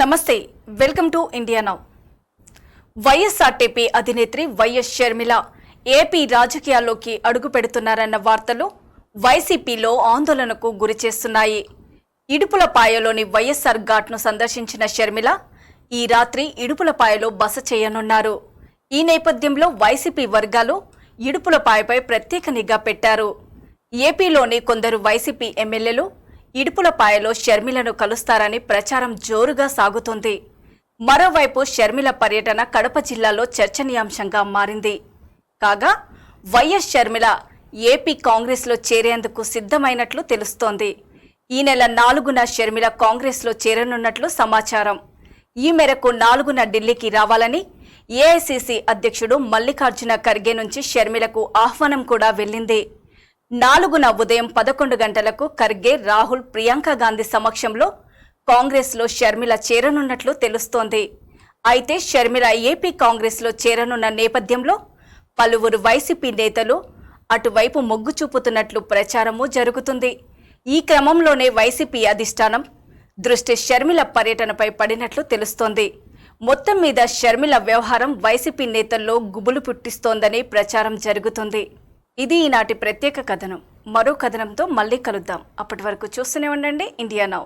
నమస్తే welcome to India Now. YSRTP అధినేత్రి YS Sharmila AP రాజకీయాల్లోకి అడుగు పెడుతున్నారన్న వార్తలు వైసీపీలో ఆందోళనకు గురిచేస్తున్నాయి ఇడుపులపాయలోని వైఎస్ఆర్ ఘాట్ను సందర్శించిన షర్మిల ఈ రాత్రి ఇడుపులపాయలో బస చేయనున్నారు. ఈ నేపథ్యంలో వైసీపీ వర్గాలు ఇడుపులపాయపై ప్రత్యేక నిఘా పెట్టారు. ఏపీలోని కొందరు వైసీపీ ఎమ్మెల్యేలు ఇడుపులపాయలో షర్మిలను కలుస్తారని ప్రచారం జోరుగా సాగుతోంది. మరోవైపు షర్మిల పర్యటన కడప జిల్లాలో చర్చనీయాంశంగా మారింది. కాగా వైఎస్ షర్మిల ఏపీ కాంగ్రెస్లో చేరేందుకు సిద్ధమైనట్లు తెలుస్తోంది. ఈ నెల నాలుగున షర్మిల కాంగ్రెస్లో చేరనున్నట్లు సమాచారం. ఈ మేరకు నాలుగున ఢిల్లీకి రావాలని ఏఐసిసి అధ్యక్షుడు మల్లికార్జున ఖర్గే నుంచి షర్మిలకు ఆహ్వానం కూడా వెళ్ళింది. నాలుగున ఉదయం పదకొండు గంటలకు ఖర్గే రాహుల్ ప్రియాంక గాంధీ సమక్షంలో కాంగ్రెస్లో షర్మిల చేరనున్నట్లు తెలుస్తోంది. అయితే షర్మిల ఏపీ కాంగ్రెస్లో చేరనున్న నేపథ్యంలో పలువురు వైసీపీ నేతలు అటువైపు మొగ్గు చూపుతున్నట్లు ప్రచారము జరుగుతుంది. ఈ క్రమంలోనే వైసీపీ అధిష్టానం దృష్టి షర్మిల పర్యటనపై పడినట్లు తెలుస్తోంది. మొత్తం మీద షర్మిల వ్యవహారం వైసీపీ నేతల్లో గుబులు పుట్టిస్తోందని ప్రచారం జరుగుతుంది. ఇది ఈనాటి ప్రత్యేక కథనం. మరో కథనంతో మళ్ళీ కలుద్దాం. అప్పటి వరకు చూస్తూనే ఉండండి. India Now.